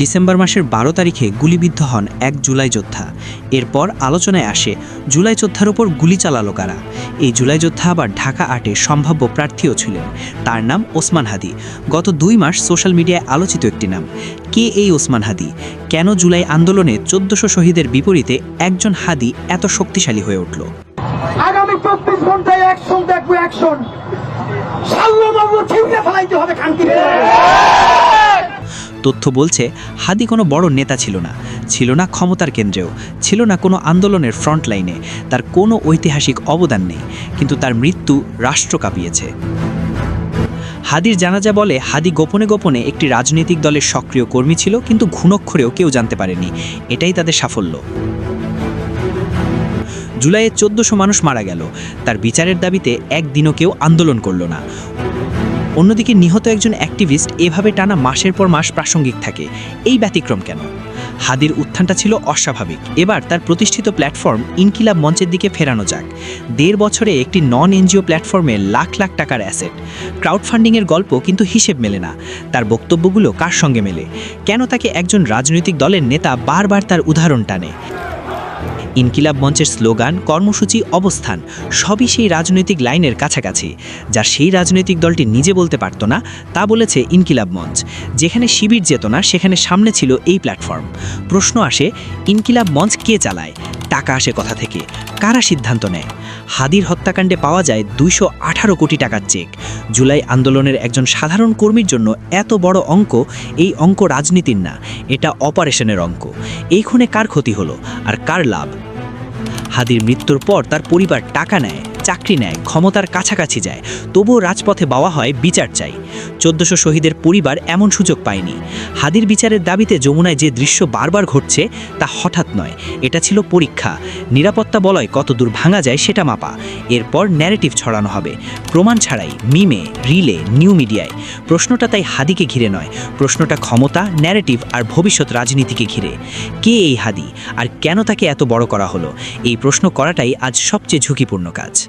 December মাসের বারো তারিখে গুলিবিদ্ধ হন এক জুলাই যোদ্ধা। এরপর আলোচনায় আসে জুলাই যোদ্ধার ওপর গুলি চালালো কারা। এই জুলাই যোদ্ধা আবার ঢাকা আটে সম্ভাব্য প্রার্থীও ছিলেন। তার নাম ওসমান হাদি। গত দুই মাস সোশ্যাল মিডিয়ায় আলোচিত একটি নাম। কে এই ওসমান হাদি? কেন জুলাই আন্দোলনে চোদ্দশো শহীদের বিপরীতে একজন হাদি এত শক্তিশালী হয়ে উঠল? আগামী চব্বিশ ঘন্টায় অ্যাকশন দেখব অ্যাকশন তথ্য বলছে, হাদি কোনো বড় নেতা ছিল না ছিল না ক্ষমতার কেন্দ্রেও, ছিল না কোনো আন্দোলনের ফ্রন্ট লাইনে, তার কোনো ঐতিহাসিক অবদান নেই, কিন্তু তার মৃত্যু রাষ্ট্র কাঁপিয়েছে। হাদির জানাজা বলে, হাদি গোপনে গোপনে একটি রাজনৈতিক দলের সক্রিয় কর্মী ছিল, কিন্তু ঘুণক্ষরেও কেউ জানতে পারেনি, এটাই তাদের সাফল্য। জুলাইয়ে চোদ্দশো মানুষ মারা গেল, তার বিচারের দাবিতে একদিনও কেউ আন্দোলন করল না। অন্যদিকে নিহত একজন অ্যাক্টিভিস্ট এভাবে টানা মাসের পর মাস প্রাসঙ্গিক থাকে। এই ব্যতিক্রম কেন? হাদির উত্থানটা ছিল অস্বাভাবিক। এবার তার প্রতিষ্ঠিত প্ল্যাটফর্ম ইনকিলাব মঞ্চের দিকে ফেরানো যাক। দেড় বছরে একটি নন এনজিও প্ল্যাটফর্মে লাখ লাখ টাকার অ্যাসেট। ক্রাউড ফান্ডিংয়ের গল্প কিন্তু হিসেব মেলে না। তার বক্তব্যগুলো কার সঙ্গে মেলে? কেন তাকে একজন রাজনৈতিক দলের নেতা বারবার তার উদাহরণ টানে? ইনকিলাব মঞ্চের স্লোগান, কর্মসূচি, অবস্থান, সবই সেই রাজনৈতিক লাইনের কাছাকাছি, যা সেই রাজনৈতিক দলটি নিজে বলতে পারত না, তা বলেছে ইনকিলাব মঞ্চ। যেখানে শিবির যেত না, সেখানে সামনে ছিল এই প্ল্যাটফর্ম। প্রশ্ন আসে, ইনকিলাব মঞ্চ কে চালায়? টাকা আসে কথা থেকে? কারা সিদ্ধান্ত নেয়? হাদির হত্যাকাণ্ডে পাওয়া যায় দুইশো আঠারো কোটি টাকার চেক। জুলাই আন্দোলনের একজন সাধারণ কর্মীর জন্য এত বড় অঙ্ক, এই অঙ্ক রাজনীতির না, এটা অপারেশনের অঙ্ক। এই খুনে কার ক্ষতি হলো? আর কার লাভ? হাদির মৃত্যুর পর তার পরিবার টাকা নেয়, চাকরি নেয়, ক্ষমতার কাছাকাছি যায়। তবুও রাজপথে বাওয়া হয় বিচার চাই। চোদ্দশো শহীদের পরিবার এমন সুযোগ পায়নি। হাদির বিচারের দাবিতে যমুনায় যে দৃশ্য বারবার ঘটছে, তা হঠাৎ নয়। এটা ছিল পরীক্ষা। নিরাপত্তা বলয় কত দূর ভাঙা যায় সেটা মাপা। এরপর ন্যারেটিভ ছড়ানো হবে। প্রমাণ ছাড়াই মিমে রিলে নিউ মিডিয়ায় প্রশ্নটা তাই হাদিকে ঘিরে নয়। প্রশ্নটা ক্ষমতা ন্যারেটিভ আর ভবিষ্যৎ রাজনীতিকে ঘিরে। কে এই হাদি? আর কেন তাকে এত বড় করা হলো? এই প্রশ্ন করাটাই আজ সবচেয়ে ঝুঁকিপূর্ণ কাজ।